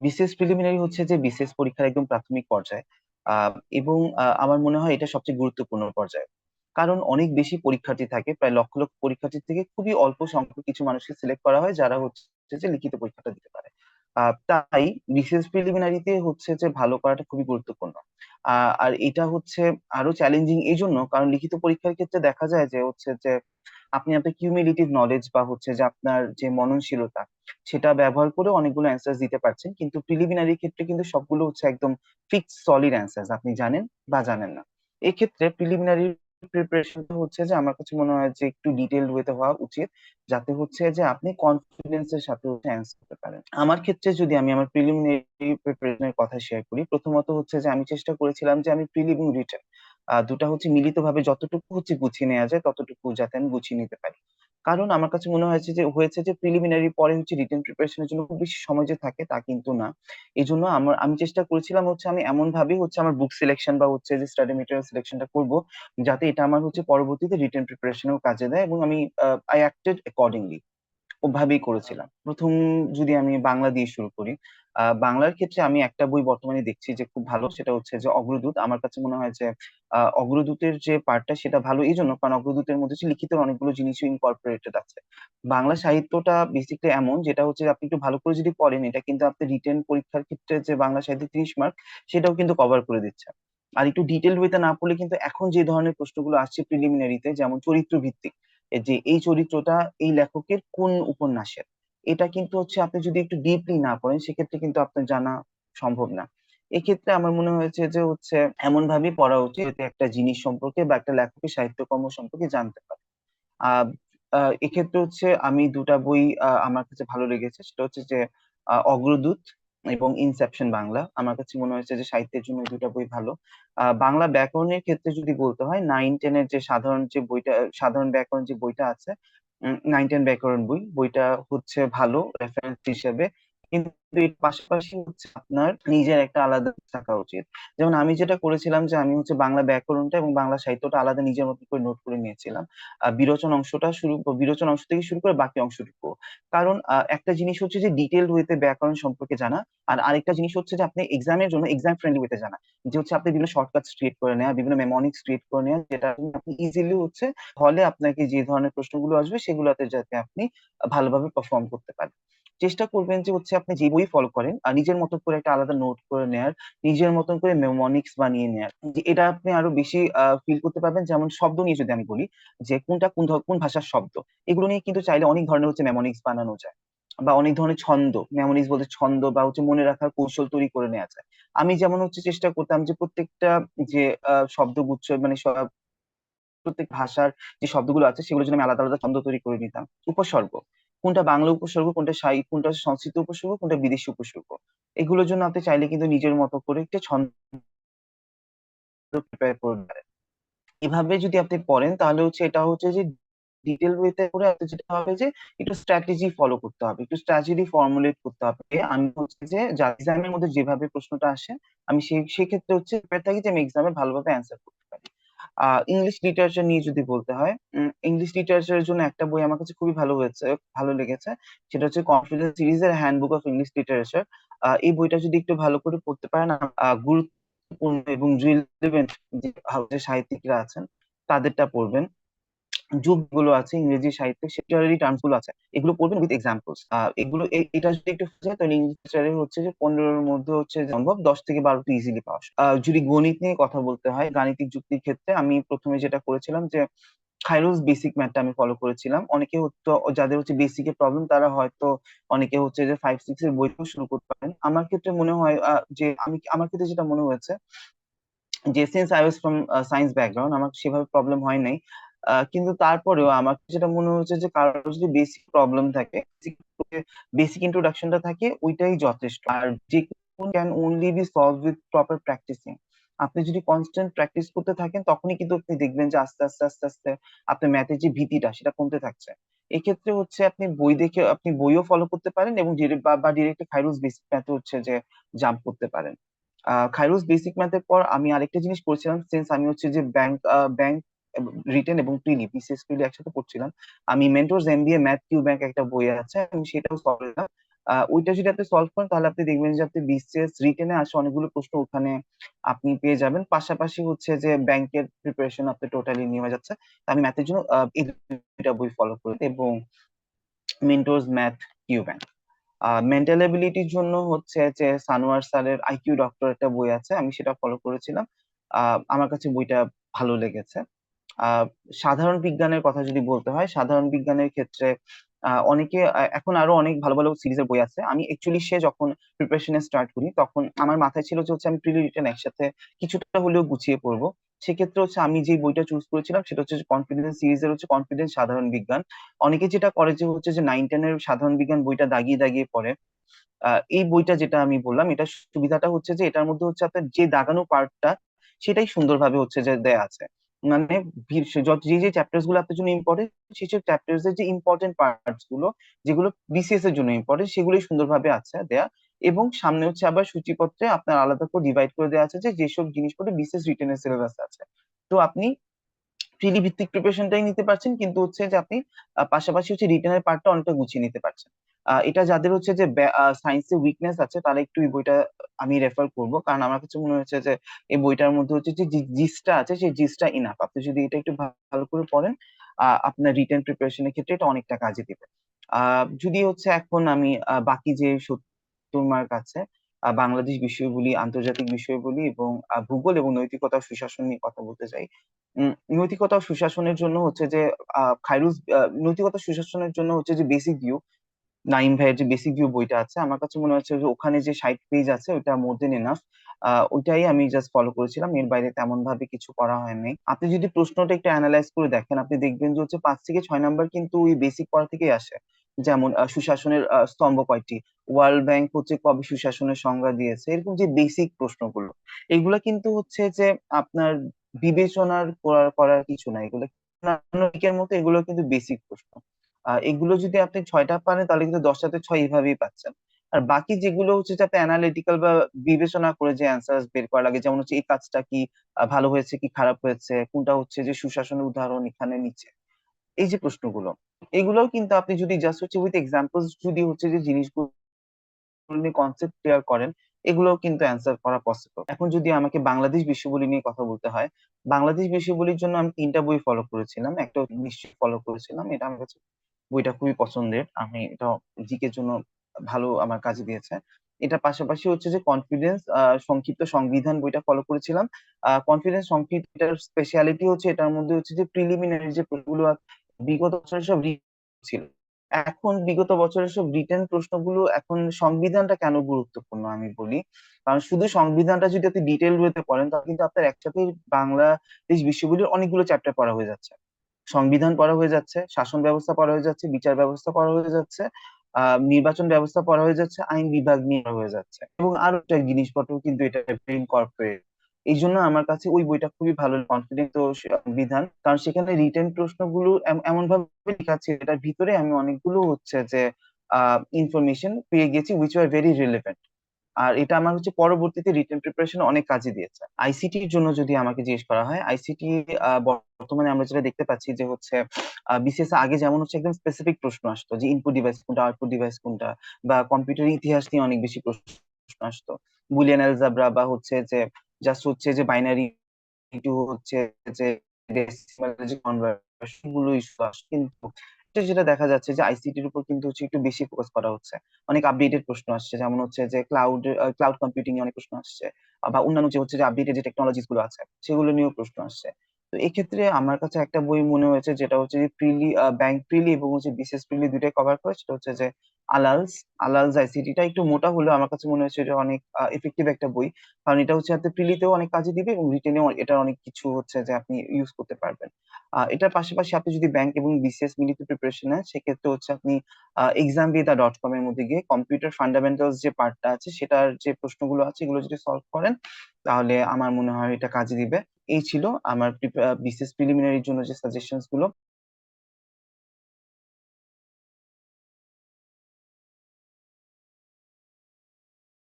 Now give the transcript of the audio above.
BCS preliminary হচ্ছে যে BCS পরীক্ষার একদম প্রাথমিক পর্যায়ে। এবং আমার মনে হয় এটা সবচেয়ে গুরুত্বপূর্ণ পর্যায়ে। কারণ অনেক বেশি পরীক্ষার্থী থাকে, প্রায় লক্ষ লক্ষ পরীক্ষার্থী থেকে খুবই অল্প সংখ্যক কিছু মানুষকে সিলেক্ট করা হয়, যারা হচ্ছে যে লিখিত পরীক্ষাটা দিতে পারে। তাই বিসিএস প্রিলিমিনারিতে হচ্ছে যে ভালো করাটা খুবই গুরুত্বপূর্ণ। আর এটা হচ্ছে আরও চ্যালেঞ্জিং এই জন্য কারণ লিখিত পরীক্ষার ক্ষেত্রে দেখা যায় যে হচ্ছে যে আপনি আপনার কিউমুলেটিভ নলেজ বা হচ্ছে যে আপনার যে মননশীলতা, সেটা ব্যবহার করে অনেকগুলো অ্যান্সার দিতে পারছেন। কিন্তু প্রিলিমিনারি ক্ষেত্রে কিন্তু সবগুলো হচ্ছে একদম ফিক্স সলিড অ্যান্সার আপনি জানেন বা জানেন না। এক্ষেত্রে প্রিলিমিনারি প্রিপারেশনটা হচ্ছে যে আমার কাছে মনে হয় যে একটু ডিটেইলড ওয়েতে হওয়া উচিত, যাতে হচ্ছে যে আপনি কনফিডেন্সের সাথে অ্যান্সার করতে পারেন। আমার ক্ষেত্রে যদি আমি আমার প্রিলিমিনারি প্রিপারেশনের কথা শেয়ার করি, প্রথমত হচ্ছে যে আমি চেষ্টা করেছিলাম যে আমি প্রিলি এবং রিটেন দুটা হচ্ছে মিলিতভাবে যতটুকু হচ্ছে গুছিয়ে নেওয়া যায়, ততটুকু যাতে আমি গুছিয়ে নিতে পারি। কারণ আমার কাছে মনে হয়েছে যে হয়েছে যে প্রিলিমিনারি পরে হচ্ছে রিটেন প্রিপারেশনের জন্য খুব বেশি সময় যে থাকে তা কিন্তু না। এই জন্য আমার, আমি চেষ্টা করেছিলাম হচ্ছে আমি এমন ভাবে হচ্ছে আমার বুক সিলেকশন বা হচ্ছে যে স্টাডি মেটেরিয়াল সিলেকশনটা করব, যাতে এটা আমার হচ্ছে পরবর্তীতে রিটেন প্রিপারেশনেও কাজে দেয় এবং আমি আই অ্যাক্টেড অ্যাকর্ডিংলি ওভাবেই করেছিলাম। প্রথম যদি আমি বাংলা দিয়ে শুরু করি বাংলার ক্ষেত্রে আমি একটা বই বর্তমানে দেখছি যে খুব ভালো, সেটা হচ্ছে যে অগ্রদূত। আমার কাছে মনে হয় যে অগ্রদূতের যে পার্টটা সেটা ভালো এই জন্য, কারণ অগ্রদূতের মধ্যে লিখিত অনেকগুলো জিনিসও ইনকর্পোরেটেড আছে। বাংলা সাহিত্যটা বেসিক্যালি এমন, যেটা হচ্ছে আপনি একটু ভালো করে যদি পড়েন, এটা কিন্তু আপনি রিটেন পরীক্ষার ক্ষেত্রে যে বাংলা সাহিত্যে ত্রিশ মার্ক সেটাও কিন্তু কভার করে দিচ্ছে। আর একটু ডিটেল ওয়েতে না পড়লে কিন্তু এখন যে ধরনের প্রশ্নগুলো আসছে প্রিলিমিনারিতে যেমন চরিত্র ভিত্তিক যে এই চরিত্রটা এই লেখকের কোন উপন্যাসের? এটা কিন্তু হচ্ছে আপনি যদি একটু ডিপলি না পড়েন, সেক্ষেত্রে কিন্তু আপনার জানা সম্ভব না। এক্ষেত্রে আমার মনে হয়েছে যে হচ্ছে এমন ভাবে পড়া উচিত যাতে একটা জিনিস সম্পর্কে বা একটা লেখকের সাহিত্যকর্ম সম্পর্কে জানতে পারে। এক্ষেত্রে হচ্ছে আমি দুটা বই আমার কাছে ভালো লেগেছে। সেটা হচ্ছে যে অগ্রদূত এবং ইনসেপশন বাংলা। আমার কাছে মনে হয়েছে যে সাহিত্যের জন্য দুটা বই ভালো। বাংলা ব্যাকরণের ক্ষেত্রে যদি বলতে হয় নাইন টেনের যে সাধারণ যে বইটা, সাধারণ ব্যাকরণ যে বইটা আছে নাইন টেন ব্যাকরণ বই, বইটা হচ্ছে ভালো রেফারেন্স হিসেবে। কিন্তু এর পাশাপাশি হচ্ছে আপনার নিজের একটা আলাদা থাকা উচিত। যেমন আমি যেটা করেছিলাম যে আমি হচ্ছে বাংলা ব্যাকরণটা এবং বাংলা সাহিত্যটা আলাদা নিজের মতো করে নোট করে নিয়েছিলাম। বিরোচন অংশটা শুরু বিরোচন অংশ থেকে শুরু করে বাকি অংশটুকু কারণ একটা জিনিস হচ্ছে যে ডিটেল ওয়েতে ব্যাকরণ সম্পর্কে জানা আর আরেকটা জিনিস হচ্ছে যে আপনি এক্সামের জন্য এক্সাম ফ্রেন্ডলি ওয়েতে জানা। যে হচ্ছে আপনি বিভিন্ন শর্টকাট ক্রিয়েট করে নেওয়া বিভিন্ন মেমোনিক্স ক্রিয়েট করে নেওয়া যেটা আপনি ইজিলি হচ্ছে হলে আপনাকে যে ধরনের প্রশ্নগুলো আসবে সেগুলোতে যাতে আপনি ভালোভাবে পারফর্ম করতে পারেন। চেষ্টা করবেন যে হচ্ছে আপনি যে বই ফলো করেন, আর নিজের মতো করে একটা আলাদা নোট করে নেয়ার, নিজের মতন করে মেমোনিক্স বানিয়ে নেয়ার। এটা আপনি আরও বেশি ফিল করতে পারবেন যেমন শব্দ নিয়ে যদি আমি বলি, যে কোনটা কোন কোন ভাষার শব্দ, এগুলো নিয়ে কিন্তু চাইলে অনেক ধরনের হচ্ছে মেমোনিক্স বানানো যায়। বা অনেক ধরনের ছন্দ মেমোরিজ বলতে ছন্দ বা হচ্ছে মনে রাখার কৌশল তৈরি করে নেওয়া যায়। আমি যেমন হচ্ছে চেষ্টা করতাম যে প্রত্যেকটা যে শব্দগুচ্ছ মানে সব প্রত্যেক ভাষার যে শব্দগুলো আছে সেগুলোর জন্য আমি আলাদা আলাদা ছন্দ তৈরি করে নিতাম। উপসর্গ কোনটা বাংলা উপসর্গ, কোনটা সাহি কোনটা সংস্কৃত উপসর্গ, কোনটা বিদেশি উপসর্গ। এগুলোর জন্য আপনি চাইলে কিন্তু নিজের মতো করে একটা ছন্দ প্রিপেয়ার পারেন এভাবে যদি আপনি পড়েন, তাহলে হচ্ছে এটা হচ্ছে যে ডিটেল ওয়েতে করে আপনি যেটা হবে যে একটু স্ট্র্যাটেজি ফলো করতে হবে, একটু স্ট্র্যাটেজি ফর্মুলেট করতে হবে। আমি হচ্ছে যে এক্সামের মধ্যে যেভাবে প্রশ্নটা আসে, আমি সেই সেক্ষেত্রে হচ্ছে থাকি যে আমি এক্সামে ভালোভাবে অ্যান্সার আহ ইংলিশ লিটারেচার নিয়ে যদি বলতে হয় ইংলিশ লিটারেচারের জন্য একটা বই আমার কাছে খুবই ভালো হয়েছে, ভালো লেগেছে। সেটা হচ্ছে কনফিডেন্স সিরিজের হ্যান্ডবুক অফ ইংলিশ লিটারেচার এই বইটা যদি একটু ভালো করে পড়তে পারেন গুরুত্বপূর্ণ এবং রিলেভেন্ট যে সাহিত্যিকরা আছেন, তাদেরটা পড়বেন। যুগগুলো আছে, ইংরেজি সাহিত্যে সেটারি টার্মসগুলো আছে, এগুলো পড়বেন উইথ এক্সাম্পলস এগুলো এটা যদি একটু যায় তাহলে লিটারেচারে হচ্ছে যে পনেরোর মধ্যে হচ্ছে সম্ভব, দশ থেকে বারোটা ইজিলি পাওয়া যদি গণিত নিয়ে কথা বলতে হয়, গাণিতিক যুক্তির ক্ষেত্রে আমি প্রথমে যেটা করেছিলাম যে খাইরোজ বেসিক ম্যাথটা আমি ফলো করেছিলাম। অনেকে হচ্ছে যাদের হচ্ছে বেসিক এর প্রবলেম তারা হয়তো অনেকে হচ্ছে যে ফাইভ সিক্স এর বইটাও শুরু করতে পারেন। আমার ক্ষেত্রে মনে হয় যে আমি, আমার ক্ষেত্রে যেটা মনে হয়েছে, যে since I was from science background আমার সেভাবে প্রবলেম হয় নাই। কিন্তু তারপরেও আমার যেটা মনে হচ্ছে যে কারোর যদি বেসিক প্রবলেম থাকে বেসিক ইন্ট্রোডাকশনটা থাকে, ওইটাই যথেষ্ট। আর যে can only be solve with proper practising আপনি যদি কনস্ট্যান্ট প্র্যাকটিস করতে থাকেন, তখনই কিন্তু আপনি দেখবেন যে আস্তে আস্তে আস্তে আস্তে আপনার ম্যাথের যে ভীতিটা, সেটা কমতে থাকছে। এক্ষেত্রে হচ্ছে আপনি বই দেখে, আপনি বইও ফলো করতে পারেন এবং বা ডিরেক্ট খাইরুজ বেসিক ম্যাথে হচ্ছে যে জাম্প করতে পারেন। খাইরুজ বেসিক ম্যাথের পর আমি আরেকটা জিনিস করছিলাম সিন্স আমি হচ্ছে যে ব্যাংক ব্যাংক রিটেন এবং প্রিলি বিসিএস প্রিলি একসাথে পড়ছিলাম। আমি Mentors MBA math Q bank একটা বই আছে, আমি সেটাও সলভ আহ, ওইটা যদি আপনি সলভ করেন, তাহলে আপনি দেখবেন যে আপনি বিসিএস রিটেনে আসে অনেকগুলো প্রশ্ন ওখানে আপনি পেয়ে যাবেন। পাশাপাশি হচ্ছে যে ব্যাংকের প্রিপারেশন আপনি টোটালি নেওয়া যাচ্ছে। আমি ম্যাথের জন্য এই দুইটা বই ফলো করি। এবং Mentors math Q bank mental এবিলিটির জন্য হচ্ছে যে সানোয়ার স্যারের আইকিউ ডক্টর একটা বই আছে, আমি সেটা ফলো করেছিলাম। আমার কাছে বইটা ভালো লেগেছে। সাধারণ বিজ্ঞানের কথা যদি বলতে হয়, সাধারণ বিজ্ঞানের ক্ষেত্রে অনেকে এখন আরও অনেক ভালো ভালো সিরিজের বই আছে। আমি অ্যাকচুয়ালি সে যখন প্রিপারেশনে স্টার্ট করি, তখন আমার মাথায় ছিল যে হচ্ছে আমি প্রিলি রিটেন একসাথে কিছুটা হলেও গুছিয়ে পড়ব। সেক্ষেত্রে হচ্ছে আমি যে বইটা চুজ করেছিলাম, সেটা হচ্ছে কনফিডেন্স সিরিজের হচ্ছে কনফিডেন্স সাধারণ বিজ্ঞান। অনেকে যেটা করে যে হচ্ছে যে নাইন টেনের সাধারণ বিজ্ঞান বইটা দাগিয়ে দাগিয়ে পড়ে। এই বইটা যেটা আমি বললাম, এটা সুবিধাটা হচ্ছে যে এটার মধ্যে হচ্ছে আপনার যে দাগানো পার্টটা সেটাই সুন্দরভাবে হচ্ছে যে দেয়া আছে। মানে যে যে চ্যাপ্টার্সগুলো আপনার জন্য ইম্পর্টেন্ট সেই সব চ্যাপ্টার্স এর যে ইম্পর্টেন্ট পার্টসগুলো, যেগুলো বিসিএস এর জন্য ইম্পর্টেন্ট সেগুলোই সুন্দরভাবে আছে দেয়া। এবং সামনে হচ্ছে আবার সূচিপত্রে আপনার আলাদা করে ডিভাইড করে দেওয়া আছে যে, যেসব জিনিসপত্র বিসিএস রিটেনের সিলেবাস আছে। তো আপনি প্রিলি ভিত্তিক প্রিপারেশনটাই নিতে পারছেন, কিন্তু হচ্ছে যে আপনি পাশাপাশি হচ্ছে রিটেনের পার্টটা অনেকটা গুছিয়ে নিতে পারছেন। এটা যাদের হচ্ছে যে সায়েন্সে উইকনেস আছে, তারা একটু এই বইটা আমি রেফার করব। কারণ আমার কাছে মনে হচ্ছে যে এই বইটার মধ্যে হচ্ছে যে জিসটা আছে, সেই জিসটা ইনাফ আপনি যদি এটা একটু ভালো করে পড়েন আপনার রিটেন প্রিপারেশনের ক্ষেত্রে এটা অনেকটা কাজে দিবে। যদি হচ্ছে এখন আমি বাকি যে সত্তর মার্ক আছে বাংলাদেশ বিষয় বলি আন্তর্জাতিক বিষয় বলি এবং ভূগোল এবং নৈতিকতা সুশাসন নিয়ে কথা বলতে চাই নৈতিকতা সুশাসনের জন্য হচ্ছে যে খাইরুজ নৈতিকতা সুশাসনের জন্য হচ্ছে যে বেসিক ভিউ নাইম ভাইয়ের যে বেসিক ভিউ বইটা আছে আমার কাছে মনে হচ্ছে যে ওখানে যে ষাট পেজ আছে ওটা মোর দেন এনাফ ওইটাই আমি জাস্ট ফলো করেছিলাম এর বাইরে তেমন ভাবে কিছু করা হয়নি আপনি যদি প্রশ্নটা একটু অ্যানালাইজ করে দেখেন আপনি দেখবেন যে হচ্ছে পাঁচ থেকে ছয় নাম্বার কিন্তু ওই বেসিক পড়া থেকেই আসে যেমন সুশাসনের স্তম্ভ কয়টি ওয়ার্ল্ড ব্যাংক হচ্ছে কবে সুশাসনের সংজ্ঞা দিয়েছে এরকম যে বেসিক প্রশ্নগুলো এগুলো কিন্তু হচ্ছে যে আপনার বিবেচনার করার কিছু না এগুলো মতো এগুলো কিন্তু বেসিক প্রশ্ন এগুলো যদি আপনি ছয়টা পারেন, তাহলে কিন্তু দশটাতে ছয় এইভাবেই পাচ্ছেন। আর বাকি যেগুলো হচ্ছে যে আপনি অ্যানালিটিক্যাল বা বিবেচনা করে যে অ্যান্সার বের করা লাগে, যেমন হচ্ছে এই কাজটা কি ভালো হয়েছে কি, খারাপ হয়েছে, কোনটা হচ্ছে যে সুশাসনের উদাহরণ এখানে নিচ্ছে এই যে প্রশ্নগুলো, এগুলোও কিন্তু আপনি যদি জাস্ট হচ্ছে উইথ এক্সাম্পলস যদি হচ্ছে যে জিনিসগুলো নিয়ে কনসেপ্ট ক্লিয়ার করেন, এগুলোও কিন্তু অ্যান্সার করা পসিবল এখন যদি আমাকে বাংলাদেশ বিষয়বলি নিয়ে কথা বলতে হয়, বাংলাদেশ বিষয়বলির জন্য আমি তিনটা বই ফলো করেছিলাম। একটা নিশ্চয়ই ফলো করেছিলাম, এটা আমার কাছে বইটা খুবই পছন্দের। আমি এটা জিকে জন্য ভালো আমার কাজে দিয়েছে। এটা পাশাপাশি হচ্ছে যে কনফিডেন্স সংক্ষিপ্ত সংবিধান বইটা ফলো করেছিলাম। কনফিডেন্স সংক্ষিপ্ত স্পেশালিটি হচ্ছে এটার মধ্যে হচ্ছে যে প্রিলিমিনারি যে প্রশ্নগুলো বিগত বছরের সব ছিল। এখন বিগত বছরের সব রিটেন প্রশ্নগুলো এখন সংবিধানটা কেন গুরুত্বপূর্ণ আমি বলি? কারণ শুধু সংবিধানটা যদি আপনি ডিটেল ওয়েতে পড়েন, তাহলে কিন্তু আপনার একসাথে বাংলাদেশ বিশ্ববিদ্যালয়ের অনেকগুলো চ্যাপ্টার পড়া হয়ে যাচ্ছে। সংবিধান পড়া হয়ে যাচ্ছে, শাসন ব্যবস্থা পড়া হয়ে যাচ্ছে, বিচার ব্যবস্থা পড়া হয়ে যাচ্ছে নির্বাচন ব্যবস্থা পড়া হয়ে যাচ্ছে, আইন বিভাগ নিয়ে হয়ে যাচ্ছে এবং আরও একটা জিনিসপত্র কিন্তু এটা ইনকর্পোরেট এই জন্য আমার কাছে ওই বইটা খুবই ভালো কনফিডেন্ট ও বিধান। কারণ সেখানে রিটেন প্রশ্নগুলো এমন ভাবে লেখা আছে, এটার ভিতরে আমি অনেকগুলো হচ্ছে যে ইনফরমেশন পেয়ে গেছি উইচ আর ভেরি রিলেভেন্ট আর এটা আমার হচ্ছে পরবর্তীতে রিটেন প্রিপারেশন অনেক কাজে দিয়েছে। আইসিটির জন্য যদি আমাকে জিজ্ঞেস করা হয় আইসিটি বর্তমানে আমরা যেটা দেখতে পাচ্ছি যে হচ্ছে বিসিএস আগে যেমন হচ্ছে একদম স্পেসিফিক প্রশ্ন আসতো যে ইনপুট ডিভাইস কোনটা আউটপুট ডিভাইস কোনটা, বা কম্পিউটার ইতিহাস নিয়ে অনেক বেশি প্রশ্ন আসতো। বুলিয়ান অ্যালজাবরা বা হচ্ছে যে জাস্ট হচ্ছে যে বাইনারি হচ্ছে যে ডেসিমাল যে কনভার্সনগুলো ইস্যু আসে কিন্তু যেটা দেখা যাচ্ছে যে আইসিটির উপর কিন্তু হচ্ছে একটু বেশি ফোকাস করা হচ্ছে। অনেক আপডেটেড প্রশ্ন আসছে, যেমন হচ্ছে যে ক্লাউড ক্লাউড কম্পিউটিং অনেক প্রশ্ন আসছে, বা অন্যান্য যে হচ্ছে যে আপডেটেড যে টেকনোলজিসগুলো আছে, সেগুলো নিয়েও প্রশ্ন আসছে। তো এক্ষেত্রে আমার কাছে একটা বই মনে হয়েছে যেটা হচ্ছে যে প্রিলি ব্যাংক প্রিলি এবং হচ্ছে বিসিএস প্রিলি দুটাই কভার করে, সেটা হচ্ছে যে আলালস আলালস আইসিটিটা একটু মোটা হলেও আমার কাছে মনে হয়েছে এটা অনেক এফেক্টিভ একটা বই। কারণ এটা হচ্ছে আপনি প্রিলিতেও অনেক কাজে দিবে এবং রিটেনেও এটা অনেক কিছু হচ্ছে যে আপনি ইউজ করতে পারবেন। আহ এটার পাশাপাশি আপনি যদি ব্যাংক এবং বিসিএস মিলিত প্রিপারেশন নেন, সেক্ষেত্রে হচ্ছে আপনি এক্সাম বিদা ডট কম এর মধ্যে গিয়ে কম্পিউটার ফান্ডামেন্টালস যে পার্টটা আছে, সেটার যে প্রশ্নগুলো আছে, এগুলো যদি সলভ করেন, তাহলে আমার মনে হয় এটা কাজে দিবে। এই ছিল আমার বিসিএস প্রিলিমিনারির জন্য যে সাজেশনসগুলো।